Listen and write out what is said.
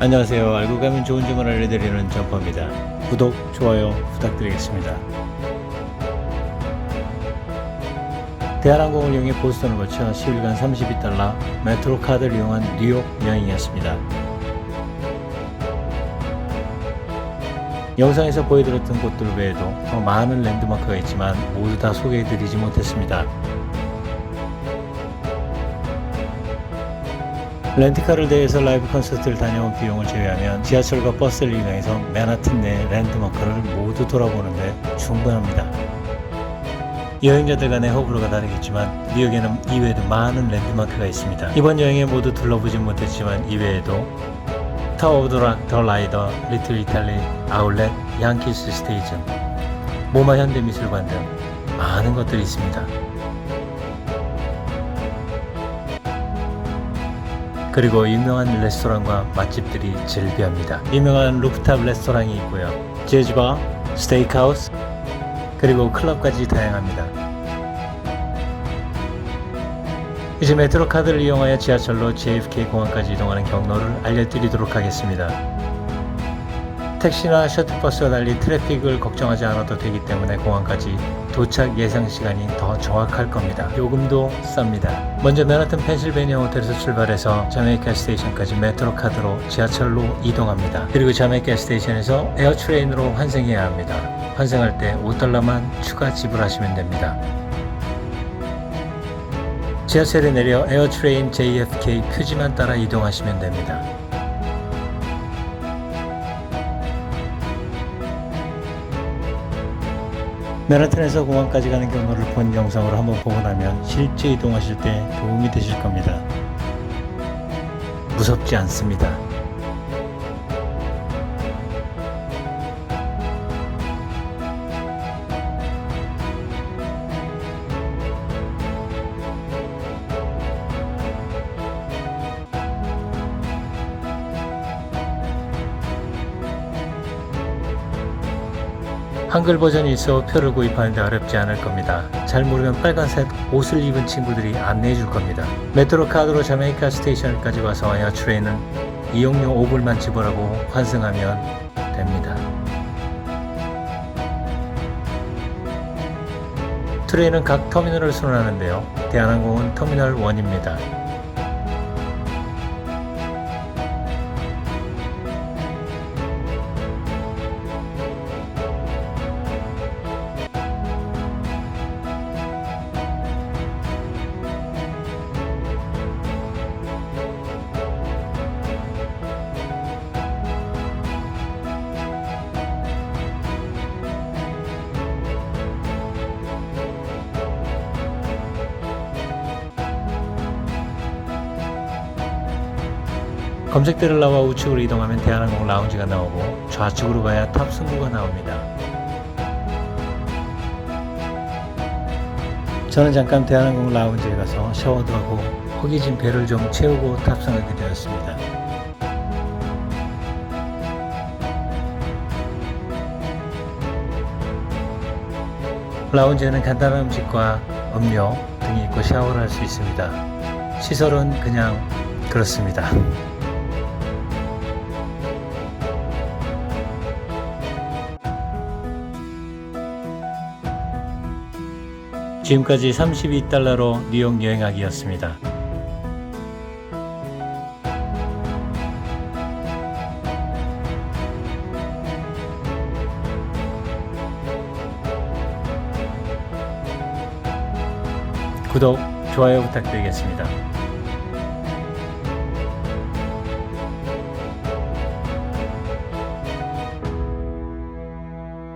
안녕하세요. 알고 가면 좋은 점을 알려드리는 점퍼입니다. 구독, 좋아요 부탁드리겠습니다. 대한항공을 이용해 보스턴을 거쳐 10일간 32달러 메트로 카드를 이용한 뉴욕 여행이었습니다. 영상에서 보여드렸던 곳들 외에도 더 많은 랜드마크가 있지만 모두 다 소개해드리지 못했습니다. 렌트카를 대해서 라이브 콘서트를 다녀온 비용을 제외하면 지하철과 버스를 이용해서 맨하튼 내 랜드마크를 모두 돌아보는데 충분합니다. 여행자들 간의 호불호가 다르겠지만 뉴욕에는 이외에도 많은 랜드마크가 있습니다. 이번 여행에 모두 둘러보진 못했지만 이외에도 타워 오브 드락, 더 라이더, 리틀 이탈리, 아울렛, 양키스 스테이션, 모마 현대미술관 등 많은 것들이 있습니다. 그리고 유명한 레스토랑과 맛집들이 즐비합니다. 유명한 루프탑 레스토랑이 있고요. 재즈바, 스테이크하우스, 그리고 클럽까지 다양합니다. 이제 메트로 카드를 이용하여 지하철로 JFK 공항까지 이동하는 경로를 알려드리도록 하겠습니다. 택시나 셔틀버스와 달리 트래픽을 걱정하지 않아도 되기 때문에 공항까지 도착 예상 시간이 더 정확할 겁니다. 요금도 쌉니다. 먼저 맨하튼 펜실베니아 호텔에서 출발해서 자메이카 스테이션까지 메트로 카드로 지하철로 이동합니다. 그리고 자메이카 스테이션에서 에어트레인으로 환승해야 합니다. 환승할 때 5달러만 추가 지불하시면 됩니다. 지하철에 내려 에어트레인 JFK 표지만 따라 이동하시면 됩니다. 맨하튼에서 공항까지 가는 경로를 본 영상으로 한번 보고 나면 실제 이동하실 때 도움이 되실 겁니다. 무섭지 않습니다. 한글 버전이 있어 표를 구입하는데 어렵지 않을 겁니다. 잘 모르면 빨간색 옷을 입은 친구들이 안내해 줄 겁니다. 메트로 카드로 자메이카 스테이션까지 와서 에어트레인은 이용료 5불만 지불하고 환승하면 됩니다. 트레인은 각 터미널을 순환하는데요. 대한항공은 터미널 1입니다. 검색대를 나와 우측으로 이동하면 대한항공 라운지가 나오고 좌측으로 가야 탑승구가 나옵니다. 저는 잠깐 대한항공 라운지에 가서 샤워도 하고 허기진 배를 좀 채우고 탑승하게 되었습니다. 라운지에는 간단한 음식과 음료 등이 있고 샤워를 할 수 있습니다. 시설은 그냥 그렇습니다. 지금까지 32달러로 뉴욕 여행하기였습니다. 구독, 좋아요 부탁드리겠습니다.